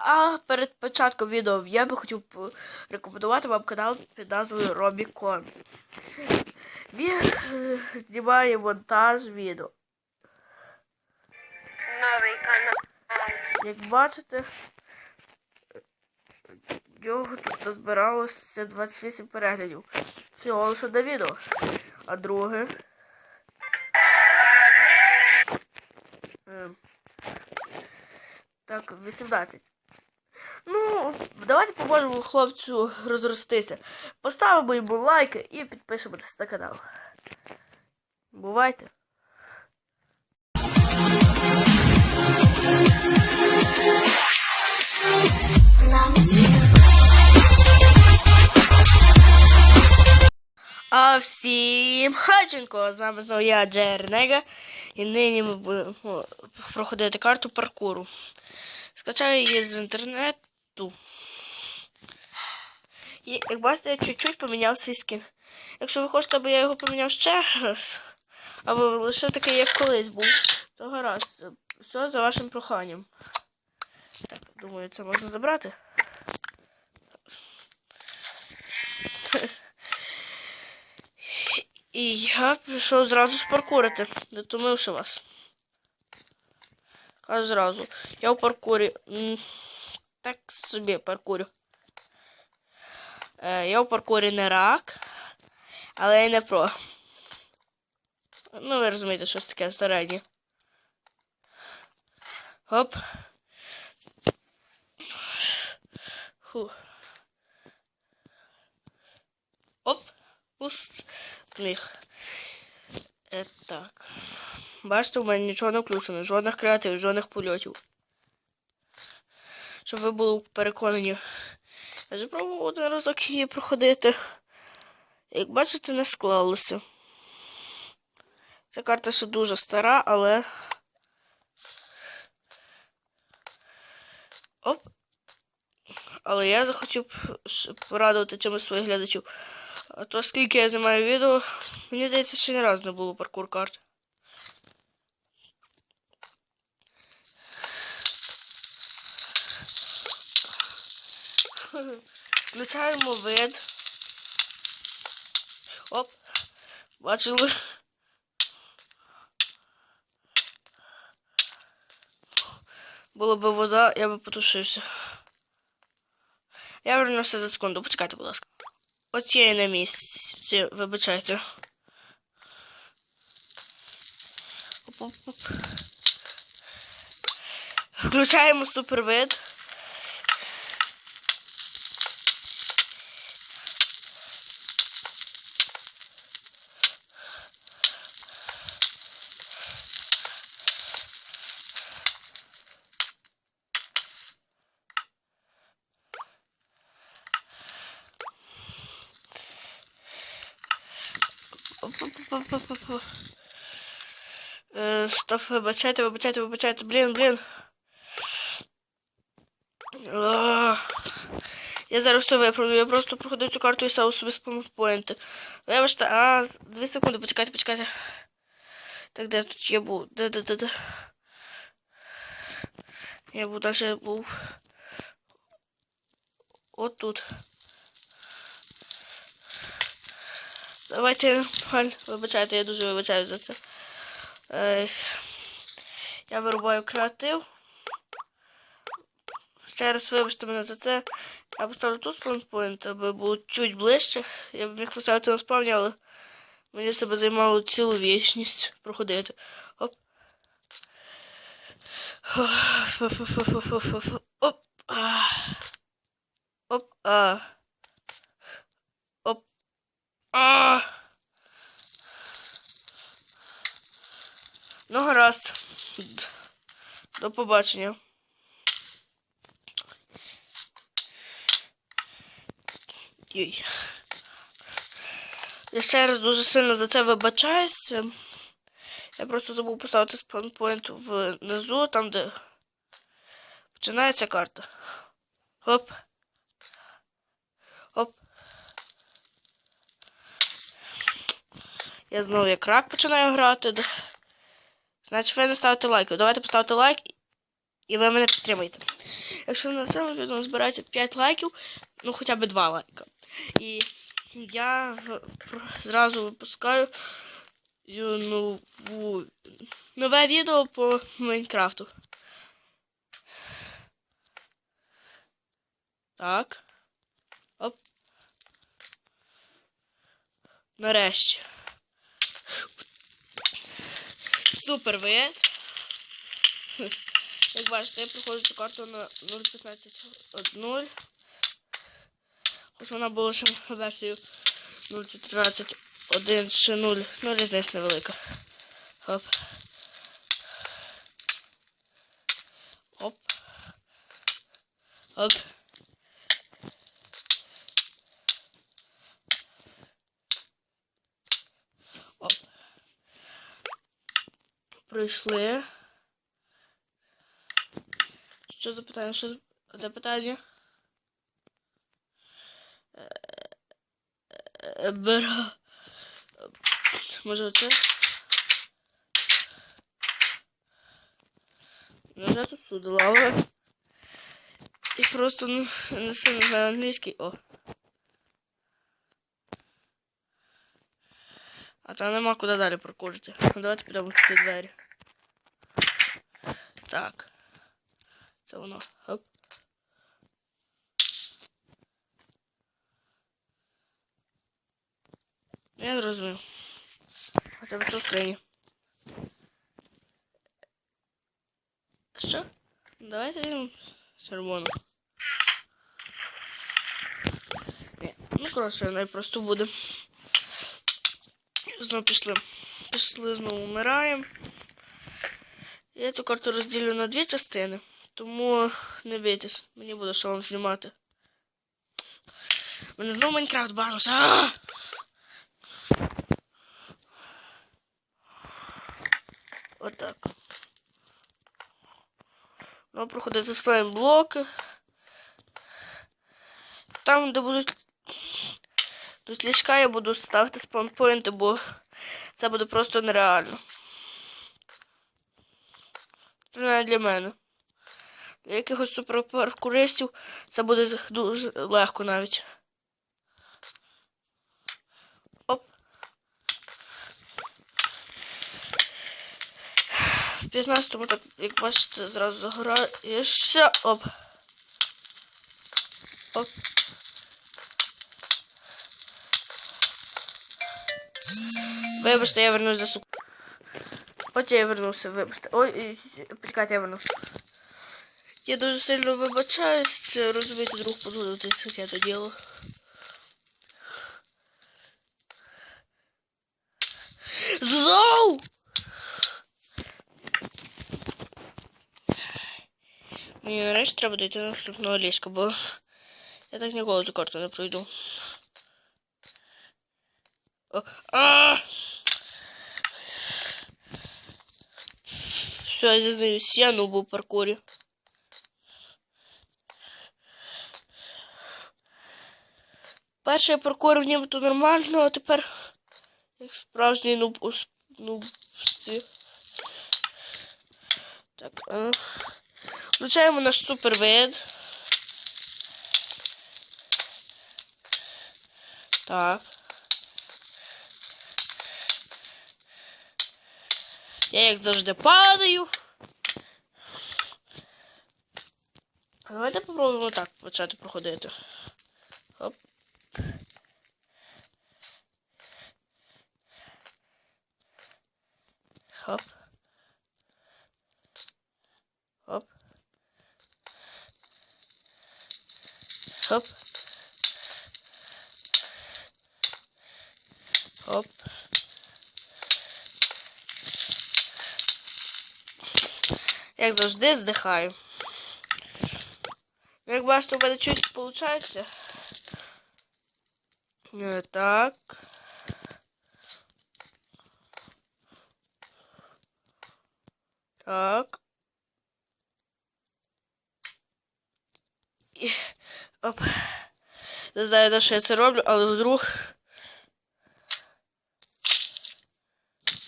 А перед початком відео я би хотів рекомендувати вам канал під назвою Робікон. Він е, знімає монтаж відео. Новий канал. Як бачите, в нього тут назбиралося 28 переглядів. Всього лише на відео. А друге. ем, Так, 18. Ну, давайте поможемо хлопцю розростися. Поставимо йому лайки і підпишемося на канал. Бувайте! А всім хаченко! З вами знову я Джернега. І нині ми будемо проходити карту паркуру. Скачаю її з інтернету. І, як бачите, я чуть-чуть поміняв свій скін. Якщо ви хочете, аби я його поміняв ще раз, або лише такий, як колись був, то гаразд. Все за вашим проханням. Так, думаю, це можна забрати. І я пішов зразу ж паркурити, не томивши вас. Кажу зразу. Я в паркурі. Так собі паркурю. Е, я в паркурі не рак, але і не про. Ну, ви розумієте, щось таке середнє. Хоп. Фу. Оп. Пуст. Міг. Е, так. Бачите, у мене нічого не включено, жодних креатив, жодних польотів. Щоб ви були переконані. Я вже один разок її проходити. Як бачите, не склалося. Ця карта ще дуже стара, але. Оп. Але я захотів порадувати чимось своїх глядачів. А то скільки я знімаю відео, мені здається, ще не разу не було паркур карт. Включаємо вид. Оп. Бачили. Була б вода, я би потушився. Я вернуся за секунду. Почекайте, будь ласка. От я і на місці, вибачайте. Оп-оп-оп. Включаємо супервид. Стоп, вибачайте, вибачайте, вибачайте, блін, блін. А, Я зараз все виправлю, я просто проходив цю карту і став собі спампоінти. Вибачте, а, дві секунди, почекайте, почекайте. Так, де тут я був? Де, де, де, де? Я був далі я був. От тут. Давайте, вибачайте, я дуже вибачаю за це. Е, я вирубаю креатив. Ще раз вибачте мене за це. Я поставлю тут спаунпоінт, аби було чуть ближче. Я б міг поставити на спавні, але мені себе займало цілу вічність проходити. Оп. Оп. Оп. А. Оп. А. Ну, гаразд. До побачення. Йой. Я ще раз дуже сильно за це вибачаюся. Я просто забув поставити спаунпоінт внизу, там де починається карта. Оп. Оп. Я знову як рак починаю грати. Значить, ви не ставите лайки. Давайте поставте лайк і ви мене підтримуєте. Якщо на цьому відео збирається 5 лайків, ну хоча б 2 лайка. І я зразу випускаю нову, нове відео по Майнкрафту. Так. Оп. Нарешті. Супер вид. Як бачите, я проходжу цю карту на 0.15.1. Хоч вона була ще версією 0.14.1 ще 0. Ну, різниця невелика. Хоп. Оп. Оп. Оп. Прийшли. Що за питання? Що за- за питання? Е, Бра. Може оце? Нажати тут сюди лава. І просто ну, не сильно знаю англійський. О. А там нема куди далі прокурити. Ну, давайте підемо в ці двері. Так. Це воно. Хоп. Я зрозумів. Хоча б що скрині. Що? Давайте візьмемо червону. Ні, ну коротше, найпросто буде. Знову пішли. Пішли, знову вмираємо. Я цю карту розділю на дві частини, тому не бійтесь, мені буде що вам знімати. Мене знову Майнкрафт банус. А! Отак. Ну, проходити слайм блоки. Там, де будуть тут ліжка, я буду ставити спаунпоінти, бо це буде просто нереально. Принаймні для мене. Для якихось суперпаркуристів це буде дуже легко навіть. Оп. В 15-му, так, як бачите, зразу загораєшся. Оп. Оп. Вибачте, я вернусь за сук. От я вернувся, вибачте. Ой, почекайте, я вернувся. Я дуже сильно вибачаюсь, розумієте, друг подумати, як я то діло. Зоу! Мені нарешті треба дійти до наступного ліжка, бо я так ніколи цю карту не пройду. О, а! Все, я зізнаюсь, я нуб у паркурі. Перший паркур в ньому то нормально, а тепер як справжній нуб у нубстві. Так, а... включаємо наш супервид. Так. Я як завжди падаю. Давайте попробуємо так почати проходити. Хоп. Хоп. Хоп. Хоп. Як завжди здихаю. Як бачите, у мене чуть виходить. Е, Так. Так. І... Оп. Не знаю, на що я це роблю, але вдруг.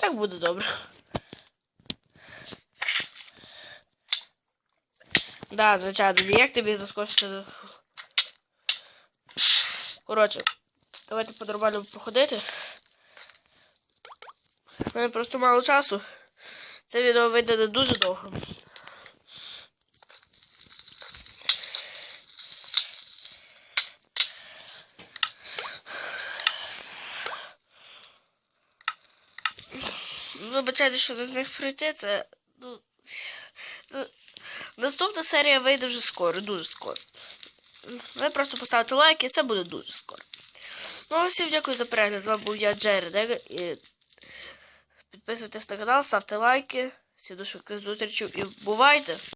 Так буде добре. Да, звичайно, як тобі заскочити. Коротше, давайте по-нормальному проходити. У мене просто мало часу. Це відео вийде не дуже довго. Вибачайте, що не зміг прийти, це. Ну, ну, наступна серія вийде вже скоро, дуже скоро. Ви просто поставте лайк і це буде дуже скоро. Ну, всім дякую за перегляд. З вами був я, Джеред. І підписуйтесь на канал, ставте лайки. Всім до швидких зустрічей і бувайте!